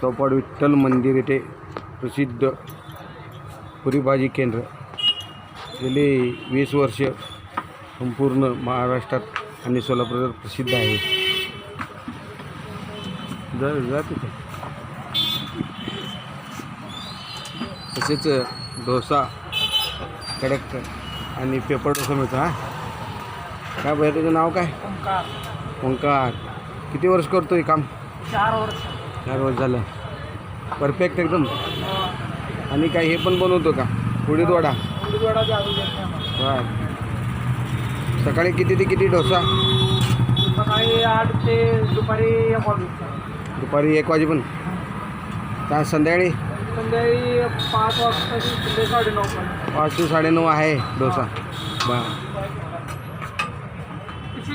चौपाड विठ्ठल मंदिर येथे प्रसिद्ध पुरी भाजी केंद्र. गेले वीस वर्ष संपूर्ण महाराष्ट्रात आणि सोलापुरात प्रसिद्ध आहे. जा जा तिथे. तसेच डोसा कडक आणि पेपर डोसा मिळतो हा? काय भैया तुझं नाव काय? ओंकार. किती वर्ष करतोय काम? चार वर्ष. चार वर्ष झालं. परफेक्ट एकदम. आणि काय हे पण बनवतो का? उडीद वडा. बर सकाळी किती ते किती डोसा? सकाळी आठ ते दुपारी एक वाजता दुपारी एक वाजेपर्यंत. काय संध्याकाळी? संध्याकाळी पाच वाजता साडेनऊ पाच ते साडेनऊ आहे डोसा. बर. किती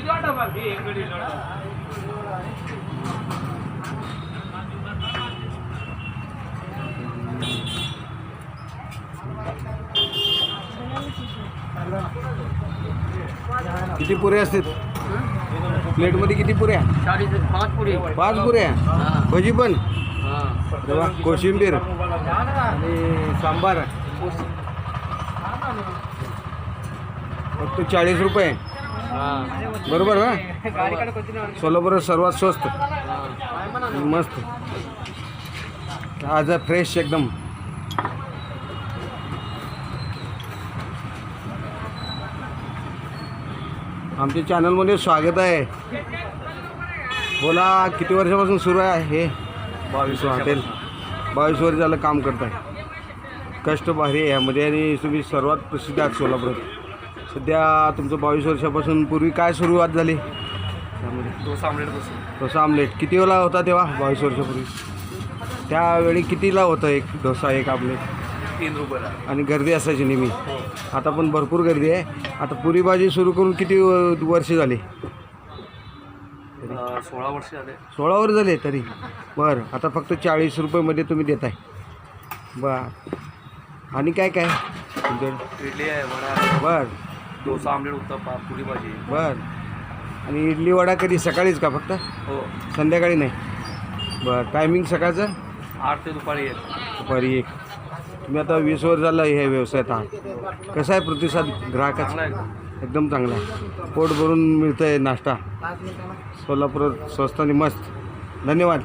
किती पुऱ्या असतात प्लेटमध्ये किती पुऱ्या पाच पुढे पाच पुऱ्या भजी पण? कोशिंबीर आणि सांबार. फक्त चाळीस रुपये. बरोबर ना? सोलापूर सर्वात स्वस्त. मस्त. आज फ्रेश एकदम. आमच्या चॅनलमध्ये स्वागत आहे. बोला किती वर्षापासून सुरू आहे? हे बावीस हॉटेल बावीस वर्ष झालं काम करत आहे कष्ट भारी आहे. यामध्ये आणि तुम्ही सर्वात प्रसिद्ध आहात सोलापुरात. सध्या तुमचं बावीस वर्षापासून पूर्वी काय सुरुवात झाली? डोसा आमलेट डोसा आमलेट किती वेळा होता तेव्हा बावीस वर्षापूर्वी? त्यावेळी कितीला होतं एक? डोसा एक आमलेट तीन रुपयाला आणि गर्दी असायची नेहमी. आता पण भरपूर गर्दी आहे. आता पुरी भाजी सुरू करून किती व- वर्ष झाली? सोळा वर्ष झाले. सोळा वर्ष झाले तरी. बरं आता फक्त चाळीस रुपयेमध्ये तुम्ही देताय. बर. आणि काय काय? तुमच्याकडे? इडली आहे वडा. बर. डोसा आमलेट उत्तप्पा पुरी भाजी बर. आणि इडली वडा कधी? सकाळीच का फक्त? हो. संध्याकाळी नाही. बरं. टायमिंग सकाळचं? आठ ते दुपारी एक. दुपारी एक. तुम्ही आता वीस वर्ष झालं हे व्यवसायात आहात. कसा आहे प्रतिसाद ग्राहकाचा? एकदम चांगला आहे. पोट भरून मिळतं आहे नाश्ता. सोलापूर स्वस्त आणि मस्त. धन्यवाद.